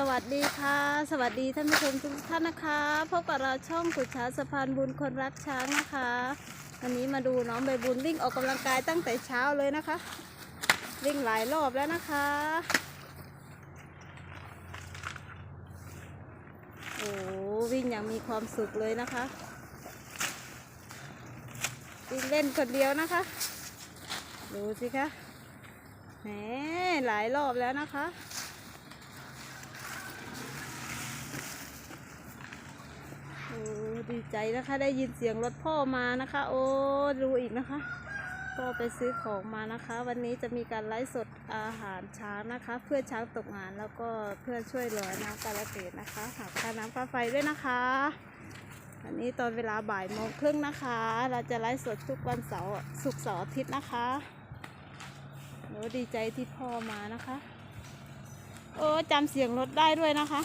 สวัสดีค่ะ สวัสดีท่านผู้ชมทุกท่านนะคะพบกับเราช่องขุดช้าสะพานบุญคนรักช้างนะคะวันนี้มาดูน้องใบบุญวิ่งออกกำลังกายตั้งแต่เช้าเลยนะคะ วิ่งหลายรอบแล้วนะคะโอ้วิ่งอย่างมีความสุขเลยนะคะวิ่งเล่นคนเดียวนะคะ ดูสิคะแหมหลายรอบแล้วนะคะ อ้ดีใจนะคะ ได้ยินเสียงรถพ่อมานะคะ โอ้ดูอีกนะคะพ่อไปซื้อของมานะคะ วันนี้จะมีการไลฟ์สดอาหารช้างนะคะ เพื่อช้างตกงานแล้วก็เพื่อช่วยเหลือน้ำกาลเกตนะคะหักค่าน้ำค่าไฟด้วยนะคะวันนี้ตอนเวลาบ่ายโมงครึ่งนะคะ เราจะไลฟ์สดทุกวันเสาร์ศุกร์เสาร์อาทิตย์นะคะโอ้ดีใจที่พ่อมานะคะ โอ้จำเสียงรถได้ด้วยนะคะ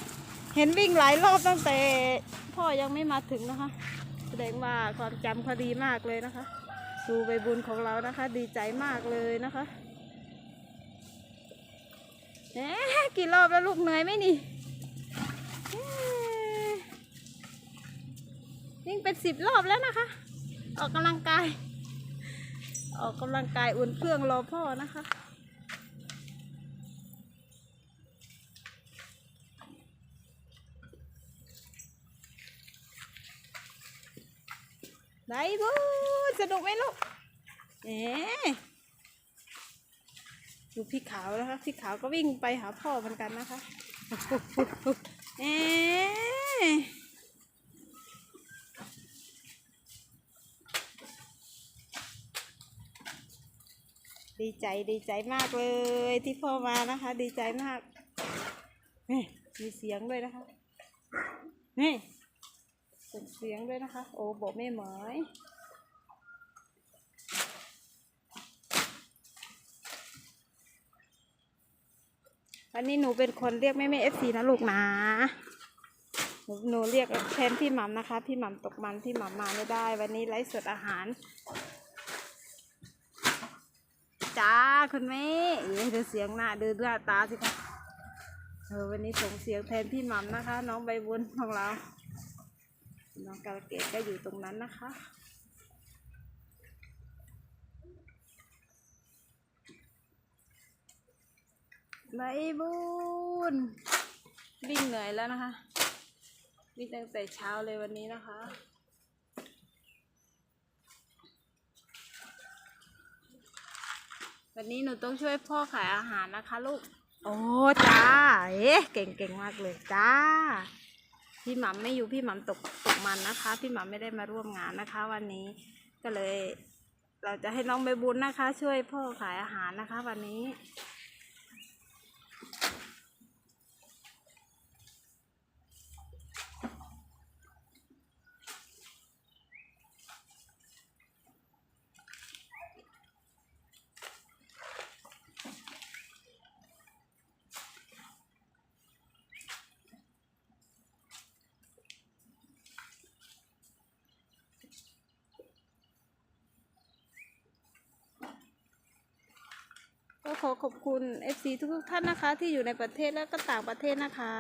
เห็นวิ่งหลายรอบตั้งแต่ พ่อยังไม่มาถึงนะคะ แสดงว่าความจำเขาดีมากเลยนะคะ ดูใบบุญของเรานะคะ ดีใจมากเลยนะคะเอ๊ะกี่รอบแล้วลูกเหนื่อยไหมนี่เอ๊ะวิ่งเป็นสิบรอบแล้วนะคะ ออกกำลังกาย ออกกำลังกายอุ่นเครื่องรอพ่อนะคะ ไหนบูสนุกไหมลูกเอ๊ะดูพี่ขาวนะคะ พี่ขาวก็วิ่งไปหาพ่อเหมือนกันนะคะเอ๊ะดีใจดีใจมากเลยที่พ่อมานะคะ ดีใจมากนี่มีเสียงด้วยนะคะนี่ ส่งเสียงด้วยนะคะ โอ้บอกไม่เหมยวันนี้หนูเป็นคนเรียกแม่แม่เอฟซีนะลูกนะหนูหนูเรียกแทนพี่หม่ำนะคะ พี่หม่ำตกมันพี่หม่ำมาไม่ได้ วันนี้ไลฟ์สดอาหารจ้าคุณแม่เอ๊ะดูเสียงหน้าดูหน้าตาสิคะเออวันนี้ส่งเสียงแทนพี่หม่ำนะคะ น้องใบบุญของเรา น้องกาลเกตก็อยู่ตรงนั้นนะคะใบบุญวิ่งเหนื่อยแล้วนะคะ วิ่งตั้งแต่เช้าเลยวันนี้นะคะวันนี้หนูต้องช่วยพ่อขายอาหารนะคะลูก โอ้จ้า เอ๊ะเก่งเก่งมากเลยจ้า พี่หม่ำไม่อยู่พี่หม่ำตกตกมันนะคะ พี่หม่ำไม่ได้มาร่วมงานนะคะ วันนี้ก็เลย เราจะให้น้องใบบุญนะคะ ช่วยพ่อขายอาหารนะคะ วันนี้ ขอขอบคุณ FC ทุกๆท่านนะคะ ที่อยู่ในประเทศและก็ต่างประเทศนะคะ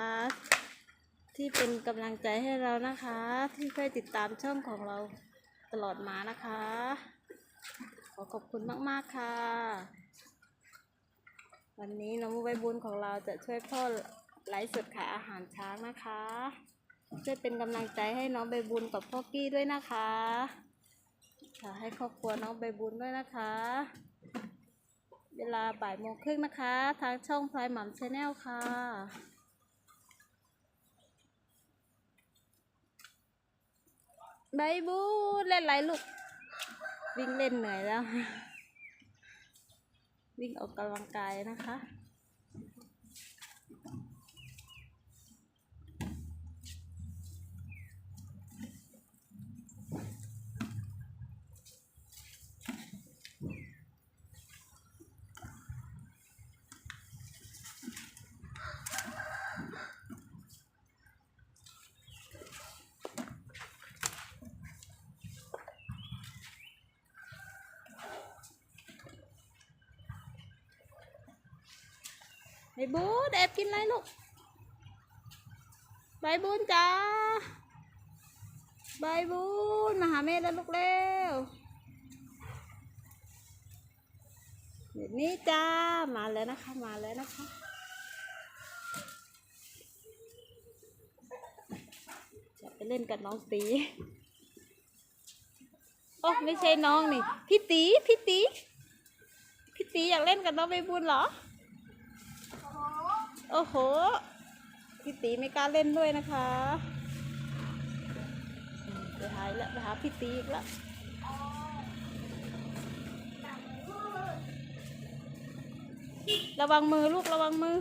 ที่เป็นกำลังใจให้เรานะคะ ที่เคยติดตามช่องของเราตลอดมานะคะ ขอขอบคุณมากๆค่ะ วันนี้น้องใบบุญของเราจะช่วยพ่อไลฟ์สดขายอาหารช้างนะคะช่วยเป็นกำลังใจให้น้องใบบุญกับพ่อกี้ด้วยนะคะขอให้ครอบครัวน้องใบบุญด้วยนะคะ เวลาบ่ายโมงครึ่งนะคะ ทางช่องพลายหม่ำชาแนลค่ะ ใบบูเล่นไรลูก วิ่งเล่นเหนื่อยแล้ว วิ่งออกกำลังกายนะคะ ไอ้บูแอบกินอะไรลูกใบบุญจ้าใบบุญมาหาแม่แล้วลูกเร็วเดี๋ยวนี้จ้า มาแล้วนะคะ มาแล้วนะคะ จะไปเล่นกับน้องตีโอ้ไม่ใช่น้องนี่ พี่ตี พี่ตี พี่ตีอยากเล่นกับน้องใบบุญเหรอ โอ้โหพี่ตีไม่กล้าเล่นด้วยนะคะไปหายแล้วไปหาพี่ตีอีกแล้วระวังมือลูกระวังมือ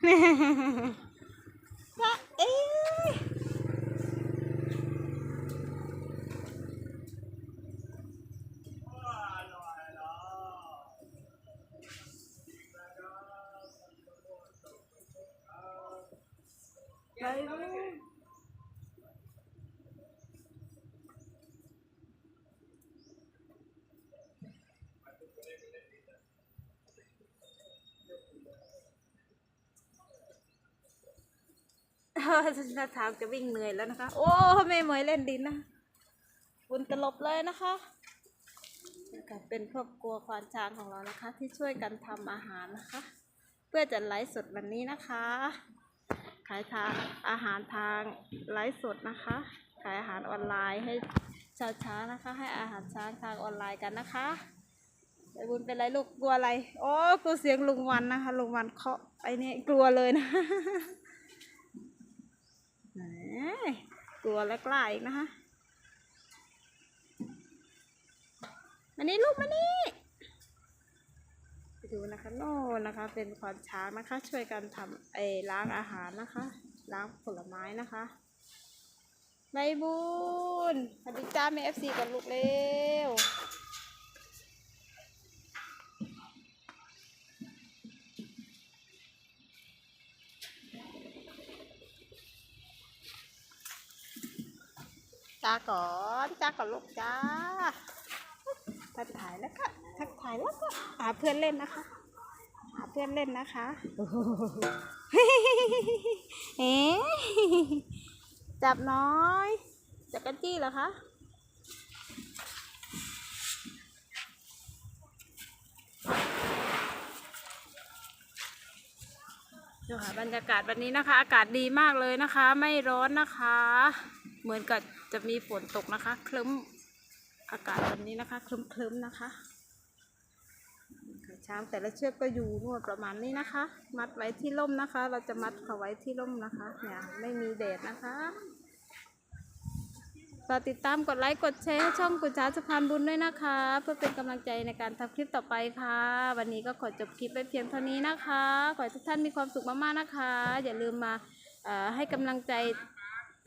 จ๊ เท้าทาจะวิ่งเหนื่อยแล้วนะคะ โอ้แม่หมยเล่นดินนะบุญตลบเลยนะคะนี่ค่ะเป็นครอบครัวควานช้างของเรานะคะ ที่ช่วยกันทำอาหารนะคะ เพื่อจะไลฟ์สดวันนี้นะคะ ขายทางอาหารทางไลฟ์สดนะคะ ขายอาหารออนไลน์ให้ชาวช้างนะคะ ให้อาหารช้างทางออนไลน์กันนะคะไอ้บุญเป็นไรลูกกลัวอะไร โอ้กลัวเสียงลุงวันนะคะลุงวันเคาะไอ้นี่กลัวเลยนะ กลัวและกล้าอีกนะคะมานี่ลูกมานี่ไปดูนะคะโน่นนะคะ เป็นควานช้างนะคะ ช่วยกันทำไอล้างอาหารนะคะ ล้างผลไม้นะคะใบบุญสวัสดีจ้าแม่เอฟซีกับลูกเร็ว จ้าก่อนจ้าก่อนลูกจ้าทักถ่ายแล้วก็ทักถ่ายแล้วก็หาเพื่อนเล่นนะคะหาเพื่อนเล่นนะคะโอ้โหเอ๊จับน้อยจับกรจี้เหรอคะดูค่ะบรรยากาศวันนี้นะคะ อากาศดีมากเลยนะคะ ไม่ร้อนนะคะ เหมือนกับ จะมีฝนตกนะคะ คลึ้มอากาศวันนี้นะคะ คลึ้มคลึ้มนะคะช้างแต่ละเชือกก็อยู่นวดประมาณนี้นะคะ มัดไว้ที่ร่มนะคะ เราจะมัดเขาไว้ที่ร่มนะคะเนี่ยไม่มีแดดนะคะฝากติดตามกดไลค์กดแชร์ให้ช่องกุญชาสะพานบุญด้วยนะคะ เพื่อเป็นกำลังใจในการทำคลิปต่อไปค่ะ วันนี้ก็ขอจบคลิปไปเพียงเท่านี้นะคะ ขอให้ทุกท่านมีความสุขมากๆนะคะ อย่าลืมมาให้กำลังใจ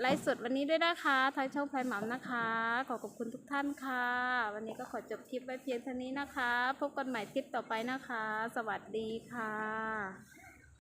ไลฟ์สดวันนี้ด้วยนะคะทางช่องพลายหม่ำนะคะ ขอขอบคุณทุกท่านค่ะ วันนี้ก็ขอจบคลิปไว้เพียงเท่านี้นะคะ พบกันใหม่คลิปต่อไปนะคะ สวัสดีค่ะ